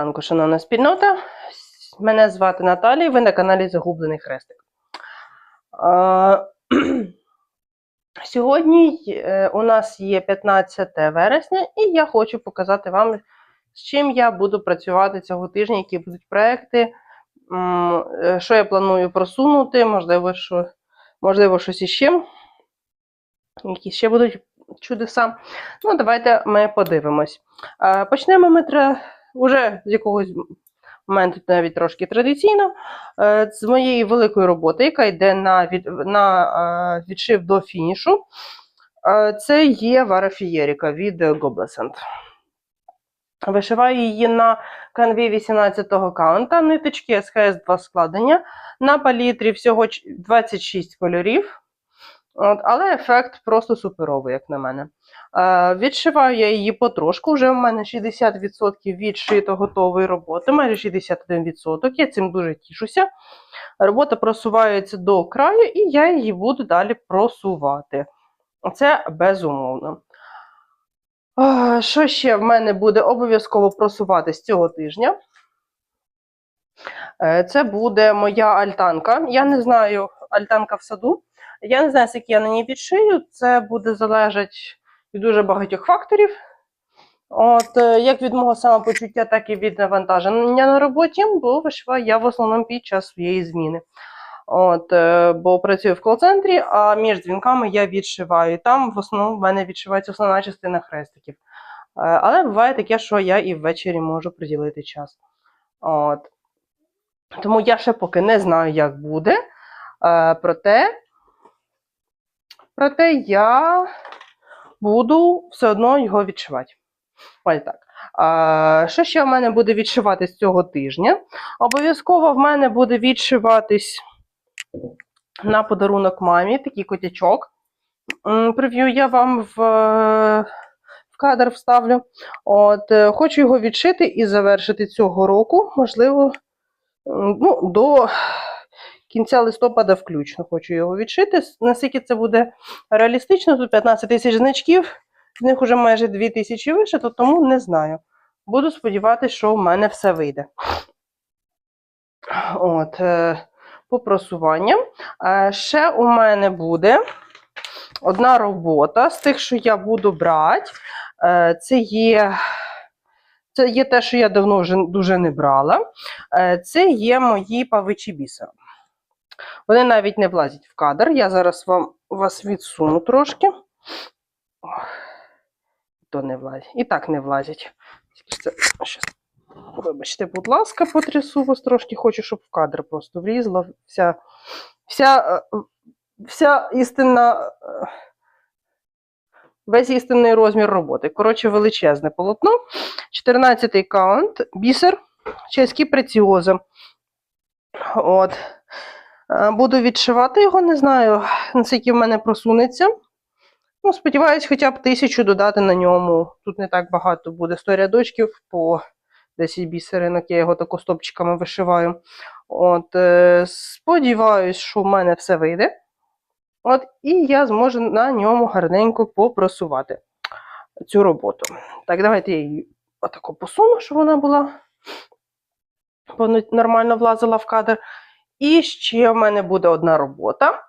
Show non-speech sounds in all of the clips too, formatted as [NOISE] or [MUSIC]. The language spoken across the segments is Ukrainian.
ранку, шановна спільнота. Мене звати Наталія, ви на каналі Загублений Хрестик. [CLEARS THROAT] Сьогодні е, у нас є 15 вересня, і я хочу показати вам, з чим я буду працювати цього тижня, які будуть проекти, е, що я планую просунути, можливо, що, можливо щось іще. Які ще будуть чудеса. Ну, давайте ми подивимось. Почнемо ми тре- уже з якогось моменту навіть трошки традиційно, е, з моєї великої роботи, яка йде на, від, на е, відшив до фінішу. Е, Це є варафієріка від Гоблесент. Вишиваю її на канві 18-го каунта, ниточки SHS 2 складення. На палітрі всього 26 кольорів. От, але ефект просто суперовий, як на мене. Е, відшиваю я її потрошку. Вже в мене 60% відшито готової роботи, майже 61%. Я цим дуже тішуся. Робота просувається до краю, і я її буду далі просувати. Це безумовно. Е, Що ще в мене буде обов'язково просувати з цього тижня? Е, Це буде моя альтанка. Я не знаю, альтанка в саду. Я не знаю, скільки я на ній відшию. Це буде залежати від дуже багатьох факторів. От, е, як від мого самопочуття, так і від навантаження на роботі, бо вишиваю я в основному під час своєї зміни. От, е, бо працюю в кол-центрі, а між дзвінками я відшиваю. Там в основному в мене відшивається основна частина хрестиків. Е, Але буває таке, що я і ввечері можу приділити час. От. Тому я ще поки не знаю, як буде. Проте, проте я буду все одно його відшивати. Ось так. Що ще в мене буде відшиватись цього тижня? Обов'язково в мене буде відшиватись на подарунок мамі такий котячок. Прев'ю я вам в, в кадр вставлю. От, е, хочу його відшити і завершити цього року, можливо, ну, до кінця листопада включно хочу його відшити. Наскільки це буде реалістично, тут 15 тисяч значків, з них вже майже 2 тисячі вишито, тому не знаю. Буду сподіватися, що в мене все вийде. От, е, по просуванням. Е, Ще у мене буде одна робота з тих, що я буду брати. Е, Це є. Це є те, що я давно вже дуже не брала. Це є мої павичі бісера. Вони навіть не влазять в кадр. Я зараз вам вас відсуну трошки. То не влазять. І так не влазять. Це... щас. Вибачте, будь ласка, потрясу вас трошки. Хочу, щоб в кадр просто влізла вся, вся, е, вся істинна. е, Весь істинний розмір роботи. Коротше, величезне полотно. 14-й каунт, бісер, чеські преціози. От. Е, Буду відшивати його, не знаю, наскільки в мене просунеться. Ну, сподіваюсь, хоча б тисячу додати на ньому. Тут не так багато буде. 100 рядочків по 10 бісеринок, я його тако стопчиками вишиваю. От, е, сподіваюсь, що в мене все вийде. От, і я зможу на ньому гарненько попросувати цю роботу. Так, давайте я її отако посуну, щоб вона була нормально влазила в кадр. І ще в мене буде одна робота.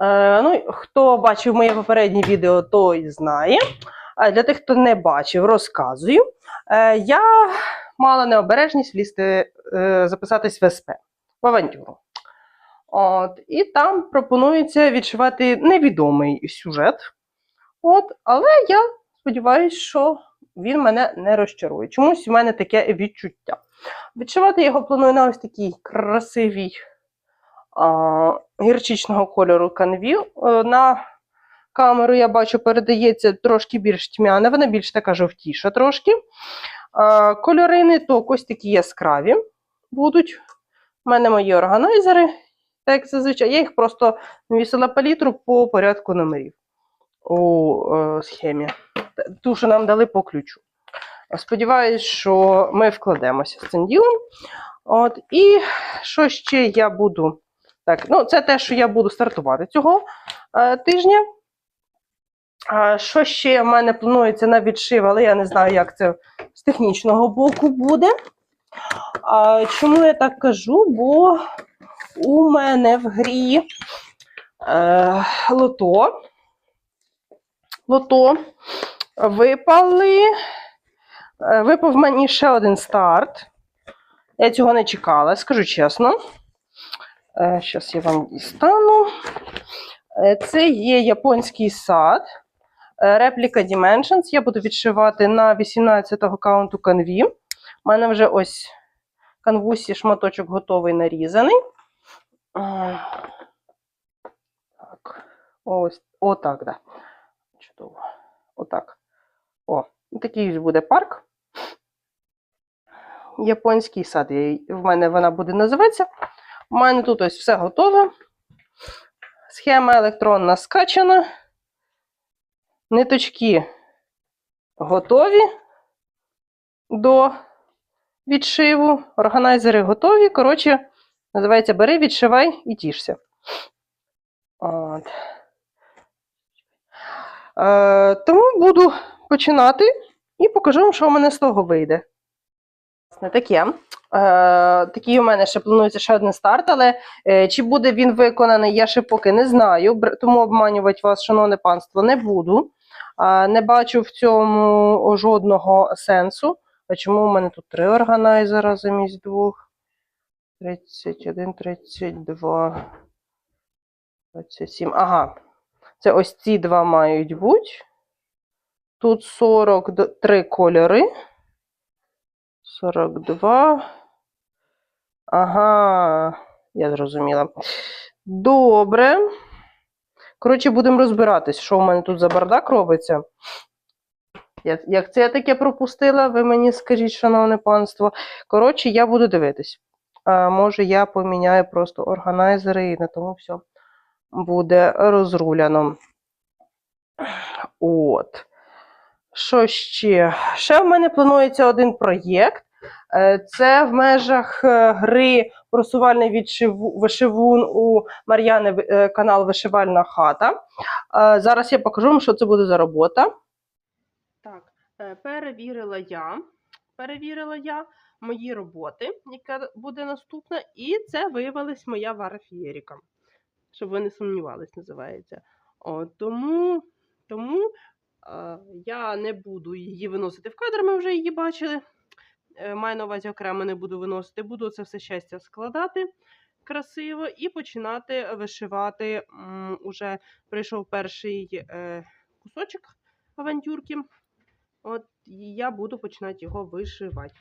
Е, ну, хто бачив моє попереднє відео, той знає. А для тих, хто не бачив, розказую. Е, я мала необережність влізти, е, записатись в СП, в авантюру. От, і там пропонується відшивати невідомий сюжет. От, але я сподіваюся, що він мене не розчарує. Чомусь у мене таке відчуття. Відшивати його планую на ось такій красивій а, гірчичного кольору канві. Е, На камеру я бачу, передається трошки більш тьмяна, вона більш така жовтіша трошки. А, Кольорини то ось такі яскраві будуть. У мене мої органайзери, так зазвичай. Я їх просто навісила палітру по порядку номерів у е, схемі. Ту, що нам дали по ключу. Сподіваюсь, що ми вкладемося з цим ділом. От, і що ще я буду. Так, ну, це те, що я буду стартувати цього е, тижня. А, що ще в мене планується на відшив, але я не знаю, як це з технічного боку буде. А, чому я так кажу? Бо у мене в грі е, лото. Лото випали. Е, Випав мені ще один старт. Я цього не чекала, скажу чесно. Зараз я вам дістану. Е, Це є японський сад. е, Репліка Dimensions. Я буду відшивати на 18-го каунту канві. У мене вже ось канвусі шматочок готовий нарізаний. Е, Так. Ось, отак, да. Чудово. Отак. О, такий буде парк. Японський сад. я В мене вона буде називатися. У мене тут ось все готове. Схема електронна скачана. Ниточки готові до відшиву. Органайзери готові. Коротше, називається Бери, відшивай і тішся. От. Е, тому буду починати і покажу вам, що в мене з того вийде. Не таке. Е, такий у мене ще планується ще один старт, але е, чи буде він виконаний, я ще поки не знаю. Тому обманювати вас, шановне панство, не буду. Е, не бачу в цьому жодного сенсу. А чому у мене тут три органайзера замість двох? 31, 32, 27. Ага. Це ось ці два мають бути. Тут 43 кольори. 42. Ага, я зрозуміла. Добре. Коротше, будемо розбиратись, що в мене тут за бардак робиться. Як це я таке пропустила, ви мені скажіть, шановне панство. Коротше, я буду дивитись. А, може, я поміняю просто органайзери і на тому все буде розруляно. От. Що ще? Ще в мене планується один проєкт. Е, Це в межах е, гри просувальний вишивун у Мар'яни е, канал Вишивальна хата. Зараз я покажу вам, що це буде за робота. Так, перевірила я. Перевірила я мої роботи, яка буде наступна, і це виявилась моя Вара Фієріка. Щоб ви не сумнівались, називається. О, тому тому е, я не буду її виносити в кадр, ми вже її бачили. Е, маю на увазі окремо не буду виносити, буду це все щастя складати красиво і починати вишивати. Уже прийшов перший е, кусочок авантюрки. От я буду починати його вишивати.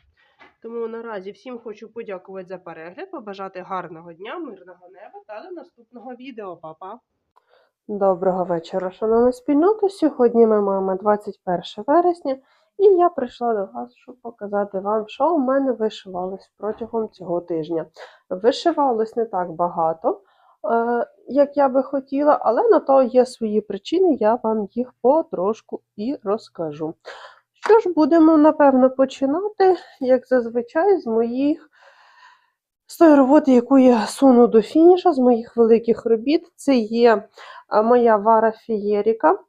Тому наразі всім хочу подякувати за перегляд, побажати гарного дня, мирного неба та до наступного відео. Па-па! Доброго вечора, шановна спільнота. Сьогодні ми маємо 21 вересня, і я прийшла до вас, щоб показати вам, що у мене вишивалось протягом цього тижня. Вишивалось не так багато, е, як я би хотіла, але на то є свої причини, я вам їх потрошку і розкажу. Що ж, будемо, напевно, починати, як зазвичай, з моїх. З тої роботи, яку я суну до фініша, з моїх великих робіт, це є моя вара фієріка.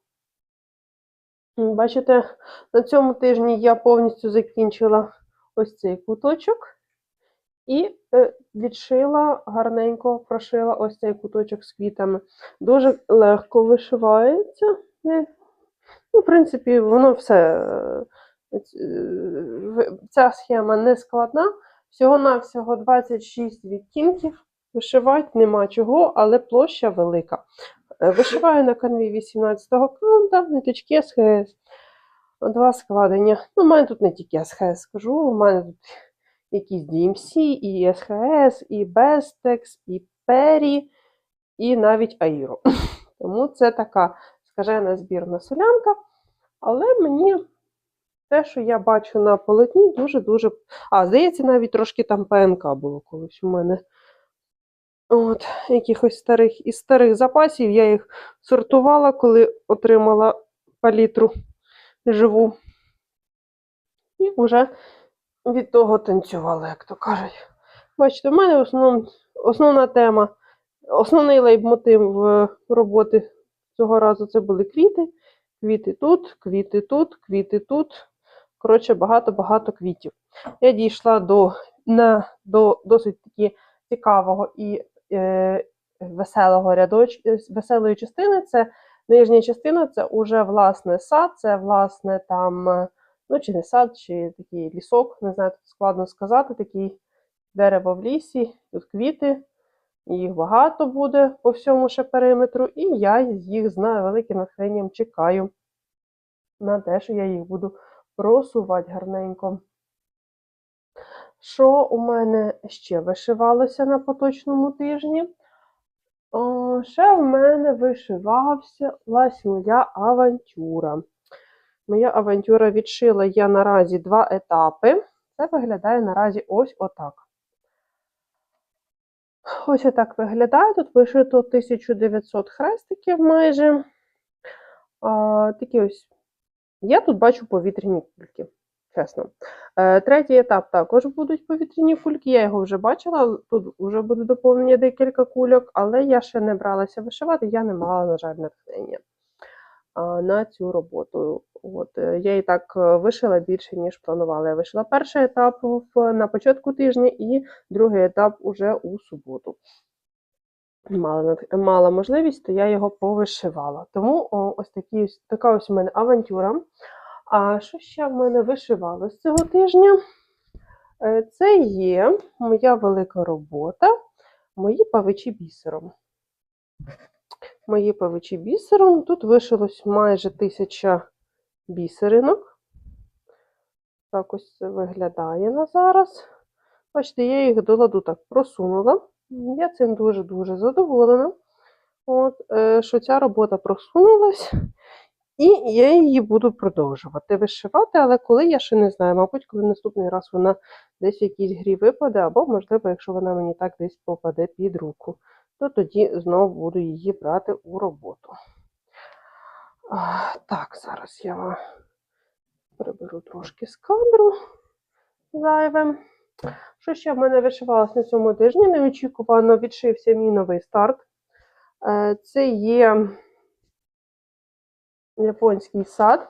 Бачите, на цьому тижні я повністю закінчила ось цей куточок і е, відшила гарненько, прошила ось цей куточок з квітами. Дуже легко вишивається. Е, Ну, в принципі, воно все. е, Ця схема не складна. Всього-навсього 26 відтінків. Вишивати нема чого, але площа велика. Е, Вишиваю на канві 18-го каунта, ниточки СХС. Два складення. Ну, у мене тут не тільки СХС скажу, у мене тут якісь DMC, і СХС, і Bestex, і Пері, і навіть Аїро. [LAUGHS] Тому це така скажена збірна солянка. Але мені те, що я бачу на полотні, дуже-дуже. А, здається, навіть трошки там ПНК було колись у мене. От, якихось старих із старих запасів я їх сортувала, коли отримала палітру живу. І вже від того танцювала, як то кажуть. Бачите, в мене в основному, основна тема, основний лейб-мотив е, роботи цього разу це були квіти. Квіти тут, квіти тут, квіти тут. Коротше, багато-багато квітів. Я дійшла до на до досить таки цікавого і веселого рядоч, е, веселої частини. Це нижня частина, це уже власне сад, це власне там, е, ну чи не сад, чи такий лісок, не знаю, тут складно сказати, такий дерево в лісі, тут квіти, їх багато буде по всьому ще периметру, і я їх з великим натхненням чекаю на те, що я їх буду просувати гарненько. Що у мене ще вишивалося на поточному тижні? О, ще в мене вишивався моя авантюра. Моя авантюра відшила я наразі два етапи. Це виглядає наразі ось отак. Ось отак виглядає. Тут вишито 1900 хрестиків майже. А, такі ось. Я тут бачу повітряні кульки, чесно. Е, третій етап також будуть повітряні кульки. Я його вже бачила. Тут вже буде доповнення декілька кульок, але я ще не бралася вишивати, я не мала, на жаль, натхнення на цю роботу. От, е, я і так е, вишила більше, ніж планувала. Я вишила перший етап на початку тижня і другий етап уже у суботу. Мала, мала можливість, то я його повишивала. Тому о, ось такі, така ось у мене авантюра. А що ще в мене вишивалось цього тижня? Е, Це є моя велика робота, мої павичі бісером. Мої павичі бісером. Тут вишилось майже тисяча бісеринок. Так ось це виглядає на зараз. Бачите, я їх до ладу так просунула. Я цим дуже-дуже задоволена. От, е, що ця робота просунулась, і я її буду продовжувати вишивати, але коли я ще не знаю, мабуть, коли наступний раз вона десь в якійсь грі випаде, або, можливо, якщо вона мені так десь попаде під руку, то тоді знову буду її брати у роботу. А, так, зараз я приберу трошки з кадру зайве. Що ще в мене вишивалось на цьому тижні? Неочікувано відшився мій новий старт. Е, Це є японський сад.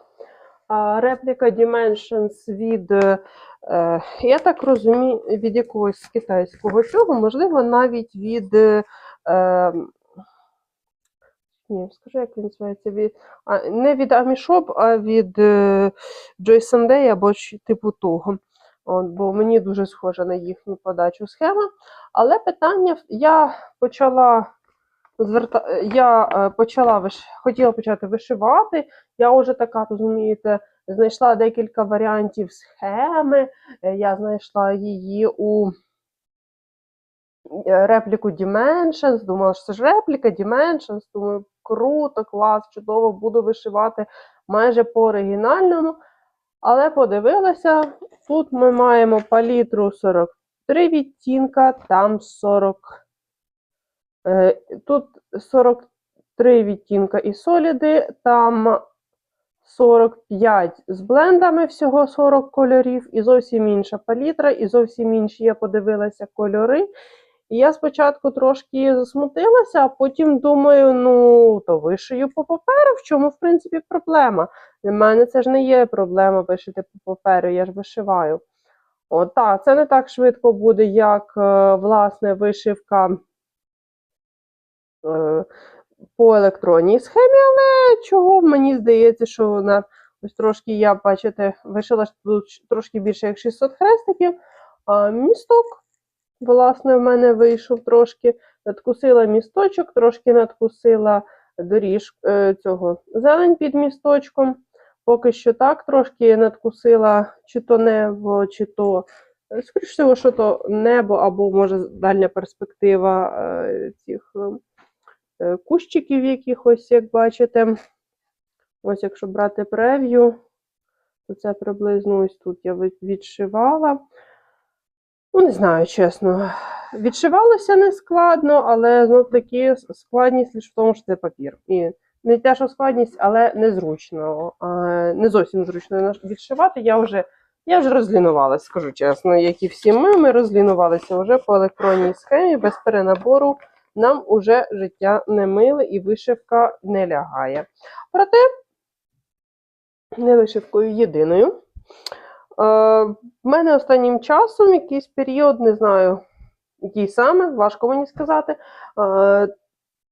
Репліка Dimensions від, е, е, я так розумію, від якогось китайського цього, можливо, навіть від. е, ні, скажи, як він називається. Від, а, не від Amishop, а від Joy Sunday або типу того. От, бо мені дуже схожа на їхню подачу схема. Але питання, я почала я е, почала виш... хотіла почати вишивати. Я вже така, розумієте, знайшла декілька варіантів схеми. Е, Я знайшла її у е, репліку Dimensions. Думала, що це ж репліка Dimensions. Думаю, круто, клас, чудово, буду вишивати майже по оригінальному. Але подивилася, тут ми маємо палітру 43 відтінка, там 40. Е, Тут 43 відтінка і соліди, там 45 з блендами, всього 40 кольорів, і зовсім інша палітра, і зовсім інші я подивилася кольори. І я спочатку трошки засмутилася, а потім думаю, ну, то вишию по паперу, в чому, в принципі, проблема. Для мене це ж не є проблема вишити по паперу, я ж вишиваю. От, так, це не так швидко буде, як, е, власне, вишивка по електронній схемі, але чого мені здається, що вона ось трошки я, бачите, вишила тут трошки більше як 600 хрестиків, а місток, власне, в мене вийшов трошки, надкусила місточок, трошки надкусила доріж е, цього зелень під місточком. Поки що так, трошки надкусила чи то небо, чи то, е, скоріш всього, що то небо, або, може, дальня перспектива е, цих е, кущиків якихось, як бачите. Ось, якщо брати прев'ю, то це приблизно ось тут я відшивала. Ну, не знаю, чесно. Відшивалося не складно, але знов таки складність лише в тому, що це папір. І не те, що складність, але незручно. Не зовсім зручно відшивати. Я вже, я вже розлінувалася, скажу чесно, як і всі ми, ми розлінувалися вже по електронній схемі, без перенабору. Нам уже життя не миле і вишивка не лягає. Проте, не вишивкою єдиною. в мене останнім часом якийсь період, не знаю, який саме, важко мені сказати. Е,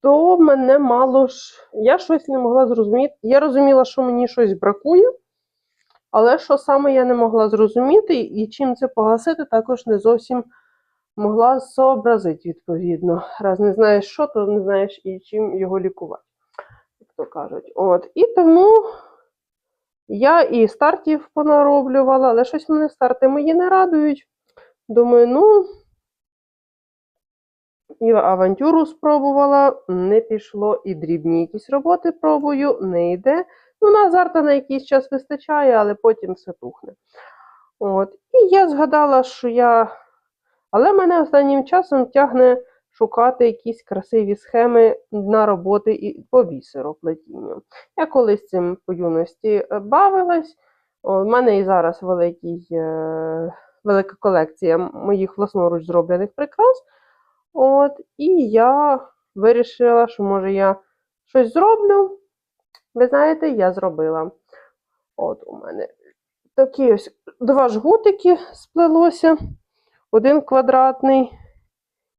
то мене мало ж. Я щось не могла зрозуміти. Я розуміла, що мені щось бракує, але що саме я не могла зрозуміти, і чим це погасити, також не зовсім могла зобразити, відповідно. Раз не знаєш що, то не знаєш і чим його лікувати, як то кажуть. От. І тому я і стартів понароблювала, але щось мене старти мої не радують. Думаю, ну. І авантюру спробувала, не пішло, і дрібні якісь роботи пробую, не йде. Ну, на азарта на якийсь час вистачає, але потім все тухне. От. І я згадала, що я. Але мене останнім часом тягне шукати якісь красиві схеми на роботи і по бісероплетінню. Я колись цим по юності е, бавилась. У мене і зараз великий, е, велика колекція моїх власноруч зроблених прикрас. От, і я вирішила, що може я щось зроблю. Ви знаєте, я зробила. От у мене такі ось два жгутики сплелося. Один квадратний,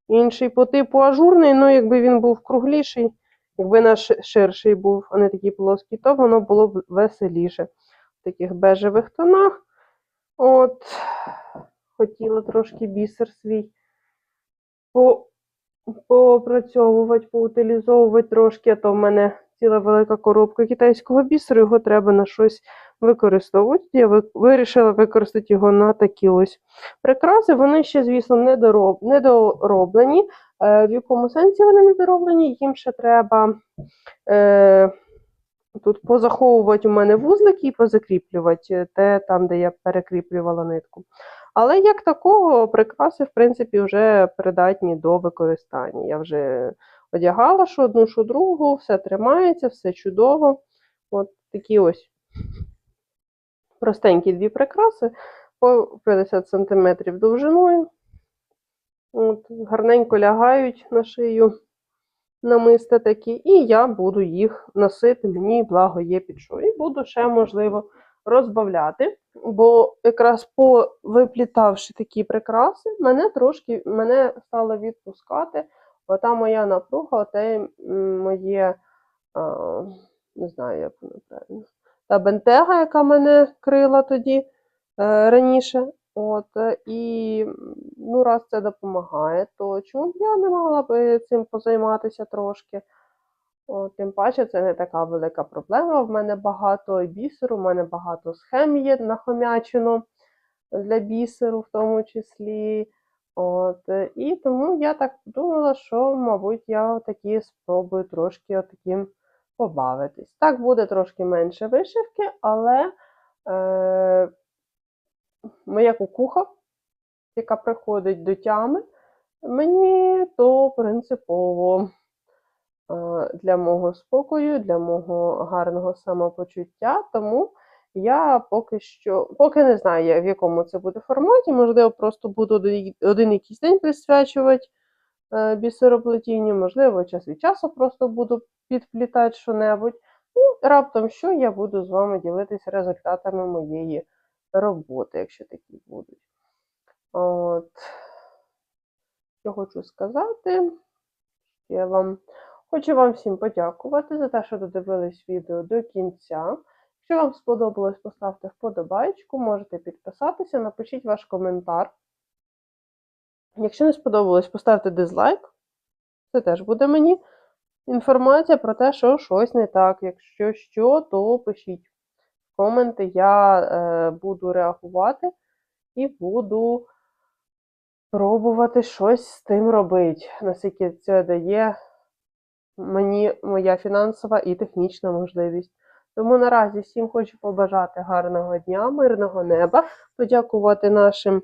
інший по типу ажурний. Ну, якби він був кругліший, якби наш ширший був, а не такий плоский, то воно було б веселіше. В таких бежевих тонах. От, хотіла трошки бісер свій по, поопрацьовувати, поутилізовувати трошки, а то в мене ціла велика коробка китайського бісеру, його треба на щось використовувати. Я вирішила використати його на такі ось прикраси. Вони ще, звісно, недороб, недороблені. Е, в якому сенсі вони недороблені? Їм ще треба е, тут позаховувати у мене вузлики і позакріплювати те, там, де я перекріплювала нитку. Але як такого, прикраси, в принципі, вже придатні до використання. Я вже одягала що одну, що другу, все тримається, все чудово. От такі ось простенькі дві прикраси по 50 см довжиною. От, гарненько лягають на шию намиста такі, і я буду їх носити, мені благо є під що. І буду ще, можливо, розбавляти, бо якраз по виплітавши такі прикраси, мене трошки мене стало відпускати. Ота моя напруга, оте моє, а, не знаю, як воно правильно, та бентега, яка мене крила тоді е, раніше. От, е, і ну, раз це допомагає, то чому б я не могла б цим позайматися трошки? От, тим паче, це не така велика проблема. В мене багато бісеру, в мене багато схем є нахомячено для бісеру, в тому числі. От, е, і тому я так подумала, що, мабуть, я такі спробую трошки таким побавитись. Так буде трошки менше вишивки, але е, моя кукуха, яка приходить до тями, мені то принципово е, для мого спокою, для мого гарного самопочуття. Тому я поки що, поки не знаю, в якому це буде форматі, можливо, просто буду один- якийсь день присвячувати е, бісероплетінню, можливо, час від часу просто буду підплітати що-небудь. І раптом що я буду з вами ділитися результатами моєї роботи, якщо такі будуть. От. Що хочу сказати, я вам хочу вам всім подякувати за те, що додивились відео до кінця. Якщо вам сподобалось, поставте вподобайку, можете підписатися, напишіть ваш коментар. Якщо не сподобалось, поставте дизлайк. Це теж буде мені інформація про те, що щось не так. Якщо що, то пишіть в коменти, я е, буду реагувати і буду пробувати щось з тим робити, наскільки це дає мені моя фінансова і технічна можливість. Тому наразі всім хочу побажати гарного дня, мирного неба, подякувати нашим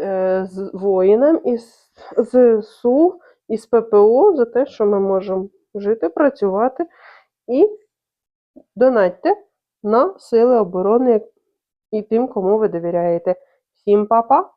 е, з- воїнам із ЗСУ, із ППО за те, що ми можемо жити, працювати і донатьте на Сили оборони і тим, кому ви довіряєте. Всім па-па!